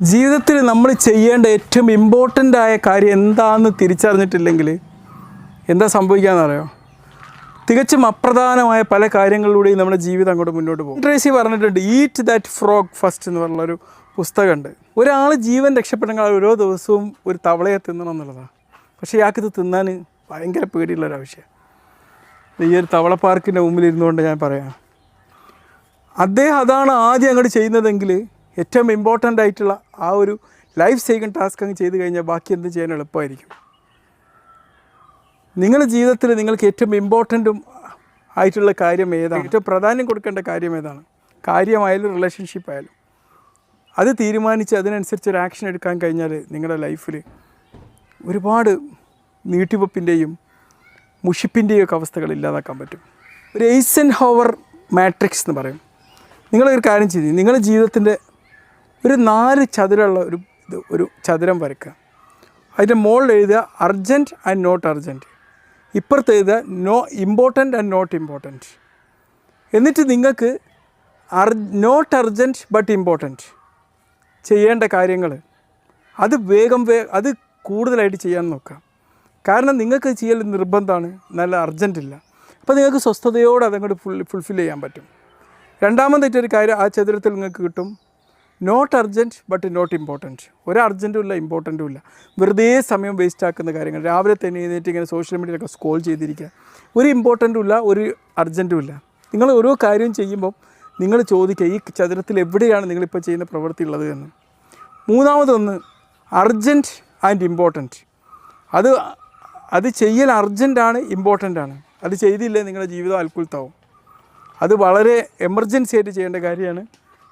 ജീവിതത്തിൽ നമ്മൾ ചെയ്യേണ്ട ഏറ്റവും ഇമ്പോർട്ടന്റ് ആയ കാര്യം എന്താണെന്ന് തിരിച്ചറിഞ്ഞിട്ടില്ലെങ്കിൽ എന്താ സംഭവിക്കാമെന്നറിയോ തികച്ചും അപ്രധാനമായ പല കാര്യങ്ങളിലൂടെയും നമ്മുടെ ജീവിതം അങ്ങോട്ട് മുന്നോട്ട് പോകും. ട്രേസി പറഞ്ഞിട്ടുണ്ട് ഈറ്റ് ദാറ്റ് ഫ്രോഗ് ഫസ്റ്റ് എന്ന് പറഞ്ഞുള്ളൊരു പുസ്തകമുണ്ട്. ഒരാൾ ജീവൻ രക്ഷപ്പെടണമെങ്കിൽ ഓരോ ദിവസവും ഒരു തവളയെ തിന്നണം എന്നുള്ളതാണ്. പക്ഷേ ഇയാൾക്കിത് തിന്നാൻ ഭയങ്കര പേടിയുള്ളൊരു ആവശ്യം ഈ ഒരു തവള പാർക്കിന്റെ മുമ്പിൽ ഇരുന്നുകൊണ്ട് ഞാൻ പറയാം. അദ്ദേഹം അതാണ് ആദ്യം അങ്ങോട്ട് ചെയ്യുന്നതെങ്കിൽ ഏറ്റവും ഇമ്പോർട്ടന്റ് ആയിട്ടുള്ള ആ ഒരു ലൈഫ് സേവിങ് ടാസ്ക് അങ്ങ് ചെയ്ത് കഴിഞ്ഞാൽ ബാക്കി എന്ത് ചെയ്യാൻ എളുപ്പമായിരിക്കും. നിങ്ങളുടെ ജീവിതത്തിൽ നിങ്ങൾക്ക് ഏറ്റവും ഇമ്പോർട്ടന്റും ആയിട്ടുള്ള കാര്യം ഏതാണ്? ഏറ്റവും പ്രാധാന്യം കൊടുക്കേണ്ട കാര്യം ഏതാണ്? കാര്യമായാലും റിലേഷൻഷിപ്പ് ആയാലും. അത് തീരുമാനിച്ച് അതിനനുസരിച്ച് ഒരു ആക്ഷൻ എടുക്കാൻ കഴിഞ്ഞാൽ നിങ്ങളുടെ ലൈഫിൽ ഒരുപാട് നീട്ടിവെപ്പിന്റെയും മുഷിപ്പിന്റെയും ഒക്കെ അവസ്ഥകൾ ഇല്ലാതാക്കാൻ പറ്റും. ഒരു എയ്സൻ ഹോവർ മാട്രിക്സ് എന്ന് പറയും. നിങ്ങളൊരു കാര്യം ചെയ്തു നിങ്ങളുടെ ജീവിതത്തിന്റെ ഒരു നാല് ചതുരമുള്ള ഒരു ഇത് ഒരു ചതുരം വരയ്ക്കുക. അതിന്റെ മുകളിൽ എഴുതുക അർജന്റ് ആൻഡ് നോട്ട് അർജന്റ് ഇപ്പുറത്ത് എഴുതുക no important and not important എന്നിട്ട് നിങ്ങൾക്ക് അർ നോട്ട് അർജന്റ് ബട്ട് ഇമ്പോർട്ടന്റ് ചെയ്യേണ്ട കാര്യങ്ങൾ. അത് വേഗം വേ അത് കൂടുതലായിട്ട് ചെയ്യാൻ നോക്കാം കാരണം നിങ്ങൾക്ക് ചെയ്യൽ നിർബന്ധമാണ് നല്ല അർജന്റ് ഇല്ല. അപ്പോൾ നിങ്ങൾക്ക് സ്വസ്ഥതയോടെ അതങ്ങോട്ട് ഫുൾ ഫുൾഫിൽ ചെയ്യാൻ പറ്റും. രണ്ടാമതായിട്ടൊരു കാര്യം ആ ചതുരത്തിൽ നിങ്ങൾക്ക് കിട്ടും not urgent but not important ഒരു അർജന്റും ഇല്ല ഇമ്പോർട്ടന്റും ഇല്ല. വെറുതെ സമയം വേസ്റ്റ് ആക്കുന്ന കാര്യങ്ങൾ. രാവിലെ തന്നെ എഴുന്നേറ്റ് ഇങ്ങനെ സോഷ്യൽ മീഡിയയിലൊക്കെ സ്ക്രോൾ ചെയ്തിരിക്കുക. ഒരു ഇമ്പോർട്ടന്റും ഇല്ല ഒരു അർജന്റും ഇല്ല. നിങ്ങൾ ഓരോ കാര്യം ചെയ്യുമ്പോൾ നിങ്ങൾ ചോദിക്കുക ഈ ചതുരത്തിൽ എവിടെയാണ് നിങ്ങളിപ്പോൾ ചെയ്യുന്ന പ്രവൃത്തി ഉള്ളത് എന്ന്. മൂന്നാമതൊന്ന് അർജന്റ് ആൻഡ് ഇമ്പോർട്ടന്റ് അത് അത് ചെയ്യൽ അർജന്റാണ് ഇമ്പോർട്ടന്റ് ആണ്. അത് ചെയ്തില്ലേ നിങ്ങളുടെ ജീവിതം അൽക്കുലത്താവും അത് വളരെ എമർജൻസി ആയിട്ട് ചെയ്യേണ്ട കാര്യമാണ്.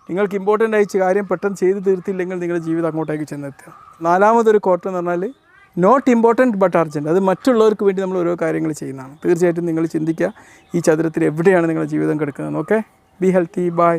നിങ്ങൾക്ക് ഇമ്പോർട്ടന്റ് ആയിട്ട് കാര്യം പെട്ടെന്ന് ചെയ്ത് തീർത്തില്ലെങ്കിൽ നിങ്ങളുടെ ജീവിതം അങ്ങോട്ടേക്ക് ചെന്നെത്തുക. നാലാമതൊരു കോട്ടം എന്ന് പറഞ്ഞാൽ നോട്ട് ഇമ്പോർട്ടന്റ് ബട്ട് അർജന്റ് അത് മറ്റുള്ളവർക്ക് വേണ്ടി നമ്മൾ ഓരോ കാര്യങ്ങൾ ചെയ്യുന്നതാണ്. തീർച്ചയായിട്ടും നിങ്ങൾ ചിന്തിക്കുക ഈ ചതുരത്തിൽ എവിടെയാണ് നിങ്ങളുടെ ജീവിതം കിടക്കുന്നത്. Okay be healthy by